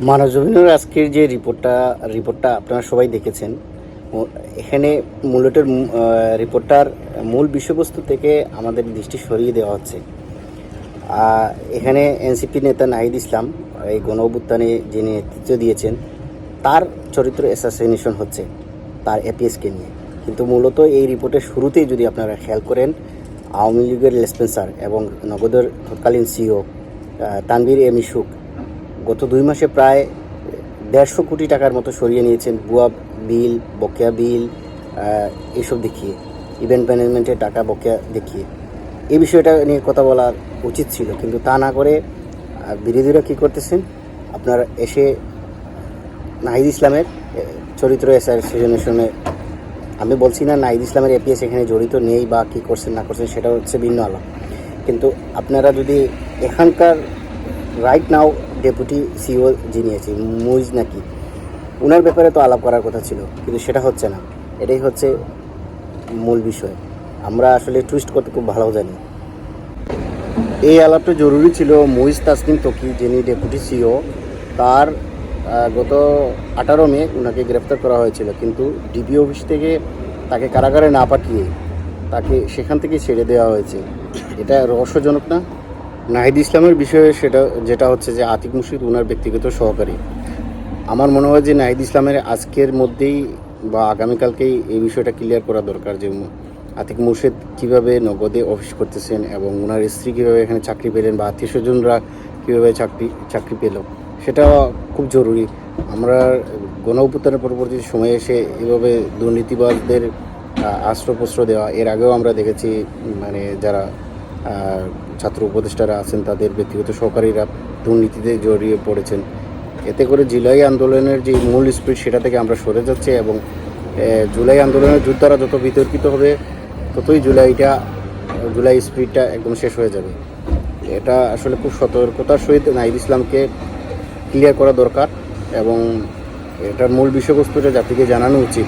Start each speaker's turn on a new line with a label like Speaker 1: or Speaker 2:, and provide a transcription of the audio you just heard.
Speaker 1: মানবজমিনের আজকের যে রিপোর্টটা রিপোর্টটা আপনারা সবাই দেখেছেন এখানে আহ, রিপোর্টটার মূল বিষয়বস্তু থেকে আমাদের দৃষ্টি সরিয়ে দেওয়া হচ্ছে। এখানে এনসিপি নেতা নাহিদ ইসলাম এই গণ অভ্যুত্থানে যিনি নেতৃত্ব দিয়েছেন তার চরিত্র অ্যাসাসিনেশন হচ্ছে তার এপিএসকে নিয়ে। কিন্তু মূলত এই রিপোর্টের শুরুতেই যদি আপনারা খেয়াল করেন আওয়ামী লীগের লেসপেন্সার এবং নগদের তৎকালীন সিও তানভীর এম ইসুক গত দুই মাসে প্রায় দেড়শো কোটি টাকার মতো সরিয়ে নিয়েছেন বুয়া বিল, বকেয়া বিল এসব দেখিয়ে, ইভেন্ট ম্যানেজমেন্টের টাকা বকেয়া দেখিয়ে। এই বিষয়টা নিয়ে কথা বলা উচিত ছিল, কিন্তু তা না করে বিরোধীরা কী করতেছেন? আপনার এসে নাহিদ ইসলামের চরিত্র অ্যাসাসিনেশনে, আমি বলছি না নাহিদ ইসলামের এপিএস এখানে জড়িত নেই বা কী করছেন, না করছেন, সেটা হচ্ছে ভিন্ন আলাপ। কিন্তু আপনারা যদি এখানকার রাইট নাও ডেপুটি সিও যিনি আছে মুইজ নাকি ওনার ব্যাপারে তো আলাপ করার কথা ছিল, কিন্তু সেটা হচ্ছে না। এটাই হচ্ছে মূল বিষয়। আমরা আসলে টুইস্ট করতে খুব ভালো জানি। এই আলাপটা জরুরি ছিল মুইজ তাসনিম তকি, যিনি ডেপুটি সিও তার গত আঠারো মে ওনাকে গ্রেফতার করা হয়েছিল, কিন্তু ডিবি অফিস থেকে তাকে কারাগারে না পাঠিয়ে তাকে সেখান থেকে ছেড়ে দেওয়া হয়েছে। এটা রহস্যজনক না? নাহিদ ইসলামের বিষয়ে সেটা যেটা হচ্ছে যে আতিক মুর্শিদ ওনার ব্যক্তিগত সহকারী। আমার মনে হয় যে নাহিদ ইসলামের আজকের মধ্যেই বা আগামীকালকেই এই বিষয়টা ক্লিয়ার করা দরকার যে আতিক মুর্শিদ কীভাবে নগদে অফিস করতেছেন এবং ওনার স্ত্রী কীভাবে এখানে চাকরি পেলেন বা আত্মীয় স্বজনরা কীভাবে চাকরি চাকরি পেল। সেটা খুব জরুরি। আমরা গণ অভ্যুত্থানের পরবর্তী সময়ে এসে এভাবে দুর্নীতিবাজদের আহ, আশ্রয়প্রশ্র দেওয়া এর আগেও আমরা দেখেছি মানে যারা ছাত্র উপদেষ্টারা আছেন, তাদের ব্যক্তিগত সহকারীরা দুর্নীতিতে জড়িয়ে পড়েছেন। এতে করে জুলাই আন্দোলনের যে মূল স্পিড, সেটা থেকে আমরা সরে যাচ্ছি এবং জুলাই আন্দোলনের যোদ্ধারা যত বিতর্কিত হবে, ততই জুলাইটা, জুলাই স্পিডটা একদম শেষ হয়ে যাবে। এটা আসলে খুব সতর্কতার সহিত নাইব ইসলামকে ক্লিয়ার করা দরকার এবং এটার মূল বিষয়বস্তুটা জাতিকে জানানো উচিত।